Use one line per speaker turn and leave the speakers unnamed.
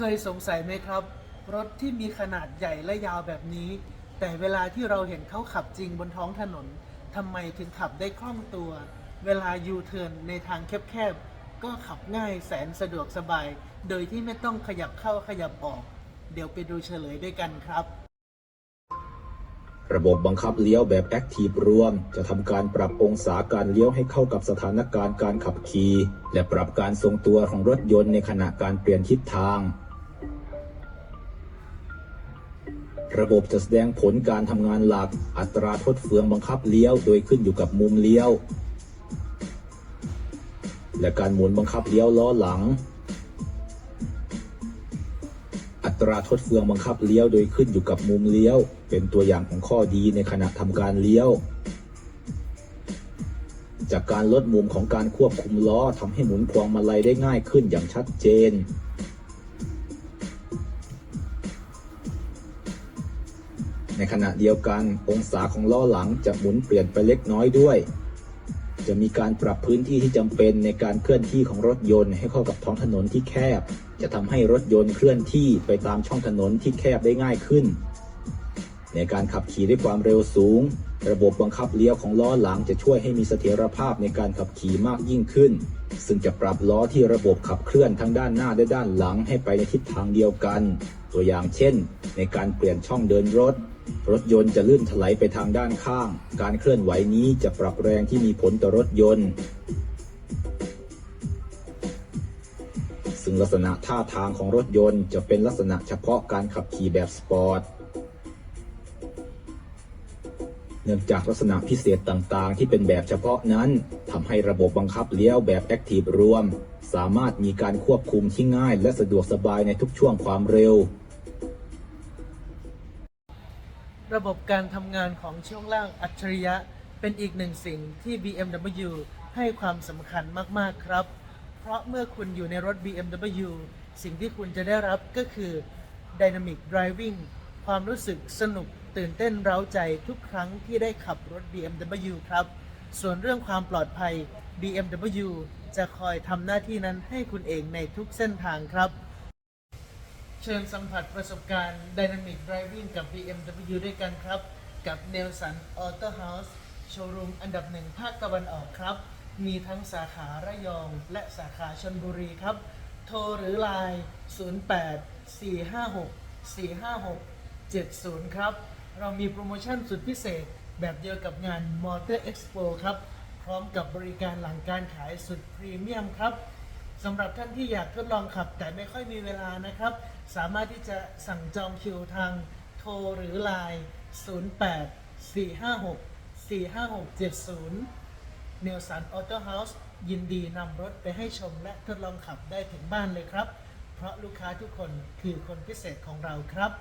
เคยสงสัยไหมครับ รถที่มีขนาดใหญ่และยาวแบบนี้ แต่เวลาที่เราเห็นเขาขับจริงบนท้องถนนทำไมถึงขับได้คล่องตัว เวลายูเทิร์นในทางแคบๆ ก็ขับง่ายแสนสะดวกสบาย โดยที่ไม่ต้องขยับเข้าขยับออก เดี๋ยวไปดูเฉลยด้วยกันครับ
ระบบบังคับเลี้ยวแบบ Active รวม จะทำการปรับองศาการเลี้ยวให้เข้ากับสถานการณ์การขับขี่และปรับการทรงตัวของรถยนต์ในขณะการเปลี่ยนทิศทาง ระบบจะแสดงผลการทำงานหลัก อัตราทดเฟืองบังคับเลี้ยว โดยขึ้นอยู่กับมุมเลี้ยว และการหมุนบังคับเลี้ยวล้อหลัง อัตราทดเฟืองบังคับเลี้ยว โดยขึ้นอยู่กับมุมเลี้ยว เป็นตัวอย่างของข้อดีในขณะทำการเลี้ยว จากการลดมุมของการควบคุมล้อทำให้หมุนพวงมาลัยได้ง่ายขึ้นอย่างชัดเจน ในขณะเดียวกันองศาของล้อหลังจะหมุนเปลี่ยนไปเล็กน้อยด้วย จะมีการปรับพื้นที่ที่จำเป็นในการเคลื่อนที่ของรถยนต์ให้เข้ากับท้องถนนที่แคบ จะทำให้รถยนต์เคลื่อนที่ไปตามช่องถนนที่แคบได้ง่ายขึ้น ในการขับขี่ด้วยความเร็วสูง ระบบบังคับเลี้ยวของล้อหลังจะช่วยให้มีเสถียรภาพในการขับขี่มากยิ่งขึ้น ซึ่งจะปรับล้อที่ระบบขับเคลื่อนทั้งด้านหน้าและด้านหลังให้ไปในทิศทางเดียวกันตัวอย่างเช่น ในการเปลี่ยนช่องเดินรถ รถยนต์จะลื่นถลายไปทางด้านข้าง การเคลื่อนไหวนี้จะปรับแรงที่มีผลต่อรถยนต์ ซึ่งลักษณะท่าทางของรถยนต์จะเป็นลักษณะเฉพาะการขับขี่แบบสปอร์ตเนื่องจากลักษณะพิเศษต่างๆ ที่เป็นแบบเฉพาะนั้นทำให้ระบบบังคับเลี้ยวแบบ Active รวม สามารถมีการควบคุมที่ง่ายและสะดวกสบายในทุกช่วงความเร็ว
ระบบการทำงานของช่วงล่างอัจฉริยะ เป็นอีกหนึ่งสิ่งที่ BMW ให้ความสำคัญมาก ๆ ครับ เพราะเมื่อคุณอยู่ในรถ BMW สิ่งที่คุณจะได้รับก็คือ Dynamic Driving ความรู้สึกสนุกตื่นเต้นเร้าใจทุกครั้งที่ได้ขับรถ BMW ครับ ส่วนเรื่องความปลอดภัย BMW จะคอยทำหน้าที่นั้นให้คุณเองในทุกเส้นทางครับ ชิญสัมผัสประสบการณ์ Dynamic Driving กับ BMW ด้วยกันครับ กับ Nelson Auto House โชว์รูมอันดับหนึ่งภาคตะวันออกครับ มีทั้งสาขาระยอง และสาขาชนบุรีครับ โทรหรือไลน์ 08 456 456 70 ครับ เรามีโปรโมชั่นสุดพิเศษ แบบเดียวกับงาน Motor Expo ครับ พร้อมกับบริการหลังการขายสุดพรีเมียมครับ สำหรับท่านที่อยากทดลองขับ แต่ไม่ค่อยมีเวลานะครับ สามารถที่จะสั่งจองคิวทางโทรหรือไลน์08 456 45670เนลสันออโต้เฮาส์ยินดีนำรถไปให้ชมและทดลองขับได้ถึงบ้านเลยครับ เพราะลูกค้าทุกคนคือคนพิเศษของเราครับ